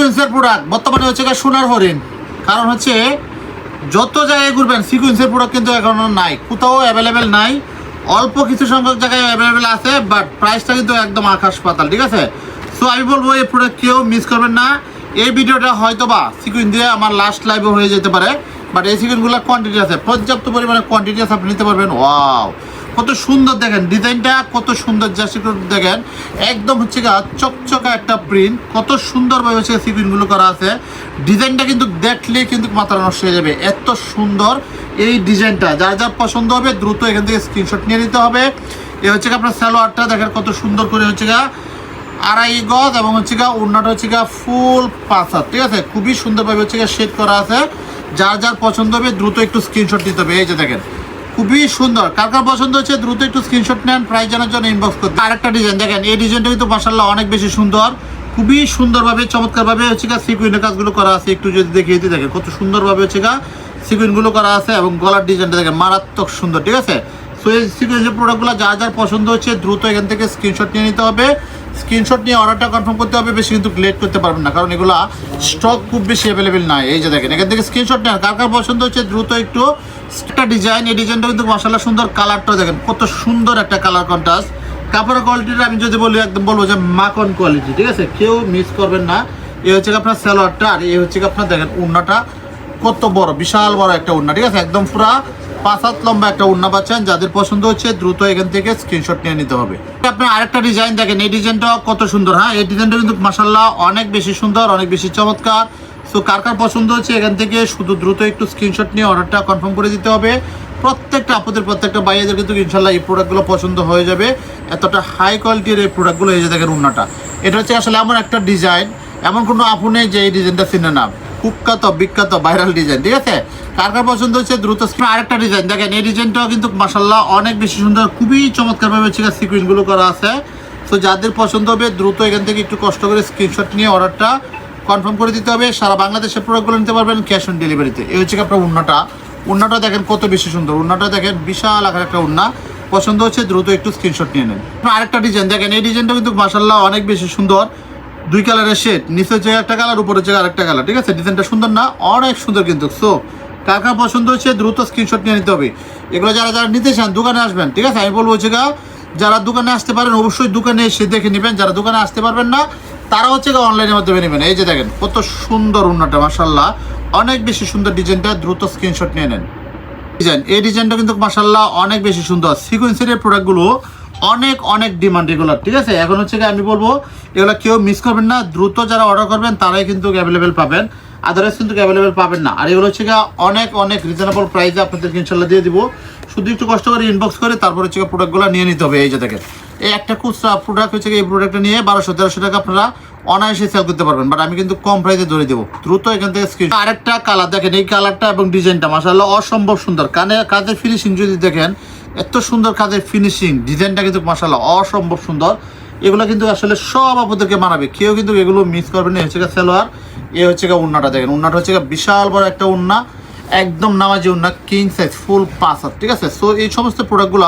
সিকুয়েন্সের product বর্তমানে হচ্ছে গিয়ে সোনার হরিণ। কারণ হচ্ছে, যত জায়গায় ঘুরবেন সিকুয়েন্সের প্রোডাক্ট কিন্তু এখনও নাই। কোথাও অ্যাভেলেবেল নাই। অল্প কিছু সংখ্যক জায়গায় অ্যাভেলেবেল আছে বাট প্রাইসটা কিন্তু একদম আকাশ পাতাল, ঠিক আছে? সো আমি বলব, এই প্রোডাক্ট কেউ মিস করবেন না। এই ভিডিওটা হয়তো বা সিকুইন দিয়ে আমার লাস্ট লাইভে হয়ে যেতে পারে বাট এই সিকুইনগুলো কোয়ান্টিটি আছে, পর্যাপ্ত পরিমাণে কোয়ান্টিটি আছে, আপনি নিতে পারবেন। ওয়াও কত সুন্দর দেখেন, ডিজাইনটা কত সুন্দর একটু দেখেন। একদম হচ্ছে গা চকচকা একটা প্রিন্ট কত সুন্দরভাবে হচ্ছে সিকুইনগুলো করা আছে। ডিজাইনটা কিন্তু দেখলে কিন্তু মাথা নষ্ট হয়ে যাবে। এত সুন্দর এই ডিজাইনটা। যার যার পছন্দ হবে দ্রুত এখান থেকে স্ক্রিনশট নিয়ে নিতে হবে। এ হচ্ছে আপনার স্যালোয়ারটা দেখেন কত সুন্দর করে হচ্ছে গা আড়াই গজ এবং হচ্ছে গা অন্যটা হচ্ছে গা ফুল হাত, ঠিক আছে? খুবই সুন্দরভাবে হচ্ছে গা শেড করা আছে। যার যার পছন্দ হবে দ্রুত একটু স্ক্রিনশট নিতে হবে। এই যে দেখেন খুবই সুন্দর। কার কার পছন্দ হচ্ছে দ্রুত একটু স্ক্রিনশট নেন প্রাইস জানার জন্য ইনবক্স করতে। আরেকটা ডিজাইন দেখেন, এই ডিজাইনটা কিন্তু মাসাল্লাহ অনেক বেশি সুন্দর। খুবই সুন্দরভাবে, চমৎকারভাবে হচ্ছে গা সিকুইনের কাজগুলো করা আছে। একটু যদি দেখিয়ে দিই, দেখেন, কত সুন্দরভাবে হচ্ছে গা সিকুইনগুলো করা আছে এবং গলার ডিজাইনটা দেখেন, মারাত্মক সুন্দর, ঠিক আছে? সো এই সিকুয়েন্সের প্রোডাক্টগুলো যা যার পছন্দ হচ্ছে, দ্রুত এখান থেকে স্ক্রিনশট নিয়ে নিতে হবে। স্ক্রিনশট নিয়ে অর্ডারটা কনফার্ম করতে হবে, বেশি কিন্তু লেট করতে পারবেন না, কারণ এগুলো স্টক খুব বেশি অ্যাভেলেবেল নাই। এই যে দেখেন, এখান থেকে স্ক্রিনশট নেন। কার কার পছন্দ হচ্ছে, দ্রুত একটু একটা ডিজাইন এই ডিজাইনটা কিন্তু মশালা সুন্দর কালারটা দেখেন, কত সুন্দর একটা কালার কন্ট্রাস্ট কাপড়ের কোয়ালিটিটা আমি যদি বলি, একদম বলব যে মাখন কোয়ালিটি ঠিক আছে? কেউ মিস করবেন না। এই হচ্ছে আপনার স্যালোয়ারটা আর এই হচ্ছে আপনার দেখেন উন্নাটা কত বড়, বিশাল বড় একটা উন্না ঠিক আছে? একদম পুরা পাঁচ হাত লম্বা একটা উন্না পাচ্ছেন। যাদের পছন্দ হচ্ছে, দ্রুত এখান থেকে স্ক্রিনশট নিয়ে নিতে হবে। আপনি আরেকটা ডিজাইন দেখেন, এই ডিজাইনটা কত সুন্দর হ্যাঁ? এই ডিজাইনটা কিন্তু মাসাল্লাহ অনেক বেশি সুন্দর, অনেক বেশি চমৎকার। সো কার কার পছন্দ হচ্ছে, এখান থেকে শুধু দ্রুত একটু স্ক্রিনশট নিয়ে অর্ডারটা কনফার্ম করে দিতে হবে। প্রত্যেকটা আপদের, প্রত্যেকটা বাইরেদের কিন্তু ইনশাল্লাহ এই প্রোডাক্টগুলো পছন্দ হয়ে যাবে। এতটা হাই কোয়ালিটির এই প্রোডাক্টগুলো এই যে দেখেন উন্নাটা এটা হচ্ছে আসলে এমন একটা ডিজাইন এমন কোনো আপু নেই যে এই ডিজাইনটা চিনে না। কুখ্যাত, বিখ্যাত ভাইরাল ডিজাইন ঠিক আছে? কার কার পছন্দ হচ্ছে, দ্রুত স্ক্রিন আরেকটা ডিজাইন দেখেন, এই ডিজাইনটাও কিন্তু মাসাল্লাহ অনেক বেশি সুন্দর, খুবই চমৎকারভাবে হচ্ছে সিকুইনগুলো করা আছে। তো যাদের পছন্দ হবে, দ্রুত এখান থেকে একটু কষ্ট করে স্ক্রিনশট নিয়ে অর্ডারটা কনফার্ম করে দিতে হবে, সারা বাংলাদেশের প্রোডাক্টগুলো নিতে পারবেন ক্যাশ অন ডেলিভারিতে। এই হচ্ছে আপনার উন্নাটা। উন্নাটা দেখেন কত বেশি সুন্দর। উন্নাটা দেখেন বিশাল আকার একটা উন্না। পছন্দ হচ্ছে, দ্রুত একটু স্ক্রিনশট নিয়ে নেন। আরেকটা ডিজাইন দেখেন, এই ডিজাইনটা কিন্তু মাসাল্লাহ অনেক বেশি সুন্দর। দুই কালারের শেড নিচে হচ্ছে একটা কালার উপরে হচ্ছে আরেকটা কালার ঠিক আছে? ডিজাইনটা সুন্দর না, অনেক সুন্দর কিন্তু। সো কার কার পছন্দ হচ্ছে, দ্রুত স্ক্রিনশট নিয়ে নিতে হবে। এগুলো যারা যারা নিতে চান, দোকানে আসবেন, ঠিক আছে? আমি বলব হচ্ছে যারা দোকানে আসতে পারেন, অবশ্যই দোকানে এসে দেখে নেবেন। যারা দোকানে আসতে পারবেন না তারা হচ্ছে অনলাইনের মাধ্যমে নেবেন। এই যে দেখেন, কত সুন্দর উন্নটা মাসাল্লাহ অনেক বেশি সুন্দর ডিজাইনটা দ্রুত স্ক্রিনশট নিয়ে নেন। ডিজাইন এই ডিজাইনটা কিন্তু মাসাল্লাহ অনেক বেশি সুন্দর। সিকোয়েন্সের প্রোডাক্টগুলো অনেক অনেক ডিমান্ড এগুলো ঠিক আছে? এখন হচ্ছে আমি বলব, এগুলো কেউ মিস করবেন না। দ্রুত যারা অর্ডার করবেন, তারাই কিন্তু অ্যাভেলেবেল পাবেন। আদারওয়াইজ কিন্তু অ্যাভেলেবেল পাবেন না। আর এগুলো হচ্ছে অনেক অনেক রিজনেবল প্রাইসে আপনাদেরকে ইনশাল্লাহ দিয়ে দিব। শুধু একটু কষ্ট করে ইনবক্স করে তারপর হচ্ছে প্রোডাক্টগুলো নিয়ে নিতে হবে। এই যে দেখেন এই একটা খুচরা প্রোডাক্ট হচ্ছে এই প্রোডাক্টটা নিয়ে বারোশো, তেরোশো টাকা আপনারা অনায়াসে সেল করতে পারবেন। বাট আমি কিন্তু কম প্রাইসে ধরে দেবো। দ্রুত এখান থেকে স্ক্রিন আরেকটা কালার দেখেন, এই কালারটা এবং ডিজাইনটা মাসাল্লাহ অসম্ভব সুন্দর। কানে কাজের ফিনিশিং যদি দেখেন, এত সুন্দর কাজের ফিনিশিং ডিজাইনটা কিন্তু মাসাল্লাহ অসম্ভব সুন্দর। এগুলো কিন্তু আসলে সব আপনাদেরকে মানাবে। কেউ কিন্তু এগুলো মিস করবেন না। হচ্ছে সালোয়ার এ হচ্ছে গিয়ে উন্নাটা দেখেন। উন্নাটা হচ্ছে বিশাল বড় একটা উন্না। একদম নামাজি উন্না কিং সাইজ ফুল হাত, ঠিক আছে? সো এই সমস্ত প্রোডাক্টগুলো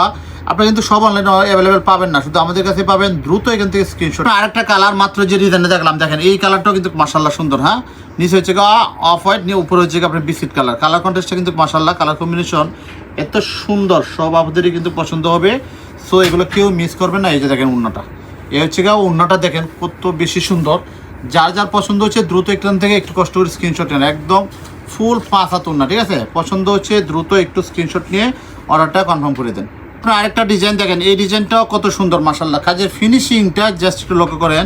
আপনি কিন্তু সব অনলাইনে অ্যাভেলেবেল পাবেন না, শুধু আমাদের কাছে পাবেন, দ্রুত এখান থেকে স্ক্রিনশট আরেকটা কালার মাত্র যে ডিজাইনে দেখলাম, দেখেন, এই কালারটাও কিন্তু মাসাল্লাহ সুন্দর হ্যাঁ? নিচে হচ্ছে অফ হোয়াইট নিয়ে উপরে হচ্ছে আপনার বিস্কিট কালার কালার কন্টেস্টটা কিন্তু মাসাল্লাহ কালার কম্বিনেশন এত সুন্দর, সব আপনাদেরই কিন্তু পছন্দ হবে। সো এগুলো কেউ মিস করবে না, এই যে দেখেন উন্নাটা। এই হচ্ছে গা উন্নাটা দেখেন, কত বেশি সুন্দর। যার যার পছন্দ হচ্ছে দ্রুত এখান থেকে একটু কষ্ট করে স্ক্রিনশট নেন। একদম ফুল পাঁচ হাত উন্না, ঠিক আছে? পছন্দ হচ্ছে দ্রুত একটু স্ক্রিনশট নিয়ে অর্ডারটা কনফার্ম করে দেন। আপনার আরেকটা ডিজাইন দেখেন। এই ডিজাইনটাও কত সুন্দর মাসাল্লাহ কাজের ফিনিশিংটা জাস্ট একটু লক্ষ্য করেন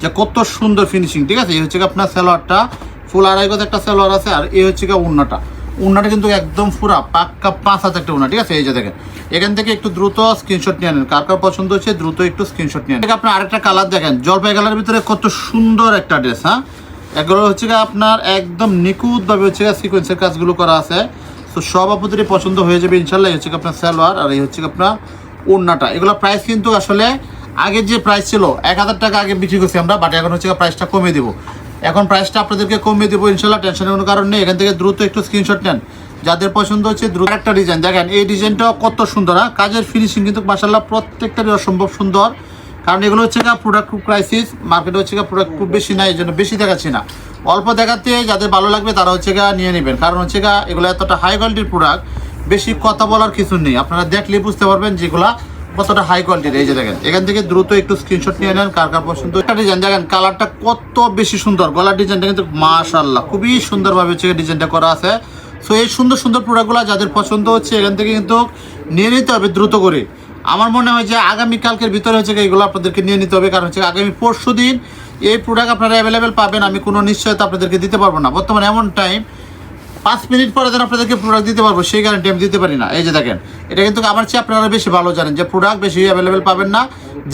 যে কত সুন্দর ফিনিশিং ঠিক আছে? এই হচ্ছে আপনার সালোয়ারটা। ফুল আড়াই গজ একটা সালোয়ার আছে, আর এই হচ্ছে উন্নাটা। উন্নাটা কিন্তু একদম পুরা পাক্কা পাঁচ হাজার একটা উন্না, ঠিক আছে? এই যে দেখেন। এখান থেকে একটু দ্রুত স্ক্রিনশট নিয়ে নেন কার কার পছন্দ হচ্ছে দ্রুত একটু স্ক্রিনশট নিয়ে নেন আপনার আরেকটা কালার দেখেন। জলপাই কালারের ভিতরে কত সুন্দর একটা ড্রেস হ্যাঁ? এগুলো হচ্ছে আপনার একদম নিখুঁতভাবে হচ্ছে সিকোয়েন্সের কাজগুলো করা আছে। তো সব আপনাদেরই পছন্দ হয়ে যাবে, ইনশাল্লাহ। এই হচ্ছে আপনার সালোয়ার আর এই হচ্ছে আপনার ওড়নাটা। এগুলো প্রাইস কিন্তু আসলে আগের যে প্রাইস ছিল, এক হাজার টাকা আগে বিক্রি করছি আমরা বাট এখন হচ্ছে প্রাইসটা কমিয়ে দেবো। এখন প্রাইসটা আপনাদেরকে কমিয়ে দেবো, ইনশাল্লাহ টেনশনের কোনো কারণ নেই। এখান থেকে দ্রুত একটু স্ক্রিনশট নেন। যাদের পছন্দ হচ্ছে দ্রুত একটা ডিজাইন দেখেন, এই ডিজাইনটাও কত সুন্দর হ্যাঁ? কাজের ফিনিশিং কিন্তু মাসাল্লাহ প্রত্যেকটারই অসম্ভব সুন্দর। কারণ এগুলো হচ্ছে প্রোডাক্ট খুব ক্রাইসিস মার্কেটে হচ্ছে প্রোডাক্ট খুব বেশি নাই এই জন্য বেশি দেখাচ্ছি না। অল্প দেখাতে যাদের ভালো লাগবে তারা হচ্ছে গা নিয়ে নেবেন। কারণ হচ্ছে গা এগুলো এতটা হাই কোয়ালিটির প্রোডাক্ট বেশি কথা বলার কিছু নেই। আপনারা দেখলে বুঝতে পারবেন যেগুলা কতটা হাই কোয়ালিটির এই যে দেখেন, এখান থেকে দ্রুত একটু স্ক্রিনশট নিয়ে নেন, কার কার পছন্দ। একটা ডিজাইন দেখেন কালারটা কত বেশি সুন্দর। গলার ডিজাইনটা কিন্তু মাশাল্লাহ খুবই সুন্দরভাবে হচ্ছে ডিজাইনটা করা আছে। সো এই সুন্দর সুন্দর প্রোডাক্টগুলো যাদের পছন্দ হচ্ছে এখান থেকে কিন্তু নিয়ে নিতে হবে দ্রুত করে। আমার মনে হয় যে আগামীকালকের ভিতরে হচ্ছে এগুলো আপনাদেরকে নিয়ে নিতে হবে। কারণ হচ্ছে আগামী পরশু দিন এই প্রোডাক্ট আপনারা অ্যাভেলেবেল পাবেন, আমি কোনো নিশ্চয়তা আপনাদেরকে দিতে পারব না। বর্তমানে এমন টাইম পাঁচ মিনিট পরে যেন আপনাদেরকে প্রোডাক্ট দিতে পারব, সেই গ্যারান্টি আমি দিতে পারি না। এই যে দেখেন, এটা কিন্তু আমার চেয়ে আপনারা বেশি ভালো জানেন যে প্রোডাক্ট বেশি অ্যাভেলেবেল পাবেন না।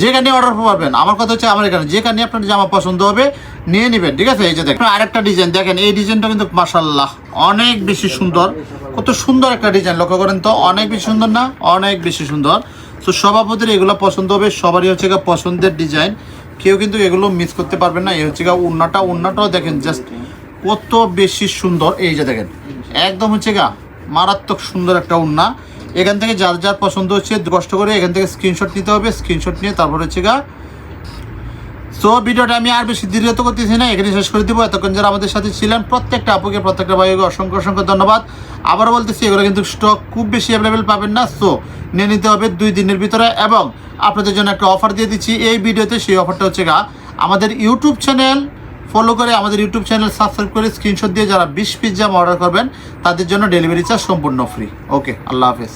যেখানে অর্ডার পাবেন, আমার কথা হচ্ছে আমার এখানে যেখানে আপনার জামা পছন্দ হবে, নিয়ে নেবেন, ঠিক আছে? এই যে দেখেন, আরেকটা ডিজাইন দেখেন, এই ডিজাইনটা কিন্তু মাসাল্লাহ অনেক বেশি সুন্দর, কত সুন্দর একটা ডিজাইন লক্ষ্য করেন তো, অনেক বেশি সুন্দর না? অনেক বেশি সুন্দর। তো সভাপতির এগুলো পছন্দ হবে, সবারই হচ্ছে পছন্দের ডিজাইন কেউ কিন্তু এগুলো মিস করতে পারবেন না। এই হচ্ছে গা উন্নাটা, উন্নাটাও দেখেন জাস্ট কত বেশি সুন্দর। এই যে দেখেন, একদম হচ্ছে গা মারাত্মক সুন্দর একটা উন্না। এখান থেকে যার যার পছন্দ হচ্ছে, কষ্ট করে এখান থেকে স্ক্রিনশট নিতে হবে। স্ক্রিনশট নিয়ে তারপর হচ্ছে গা সো ভিডিওটা আমি আর বেশি দীর্ঘত করতেছি না এখানে শেষ করে দিব। এতক্ষণ যারা আমাদের সাথে ছিলেন, প্রত্যেকটা আপুকে, প্রত্যেকটা ভাইকে অসংখ্য অসংখ্য ধন্যবাদ। আবারও বলতেছি, এগুলো কিন্তু স্টক খুব বেশি অ্যাভেলেবেল পাবেন না সো নিয়ে নিতে হবে দুই দিনের ভিতরে এবং আপনাদের জন্য একটা অফার দিয়ে দিচ্ছি। এই ভিডিওতে সেই অফারটা হচ্ছে গা, আমাদের ইউটিউব চ্যানেল ফলো করে আমাদের ইউটিউব চ্যানেল সাবস্ক্রাইব করে স্ক্রিনশট দিয়ে যারা বিশ পিস জামা অর্ডার করবেন, তাদের জন্য ডেলিভারি চার্জ সম্পূর্ণ ফ্রি ওকে আল্লাহ হাফেজ।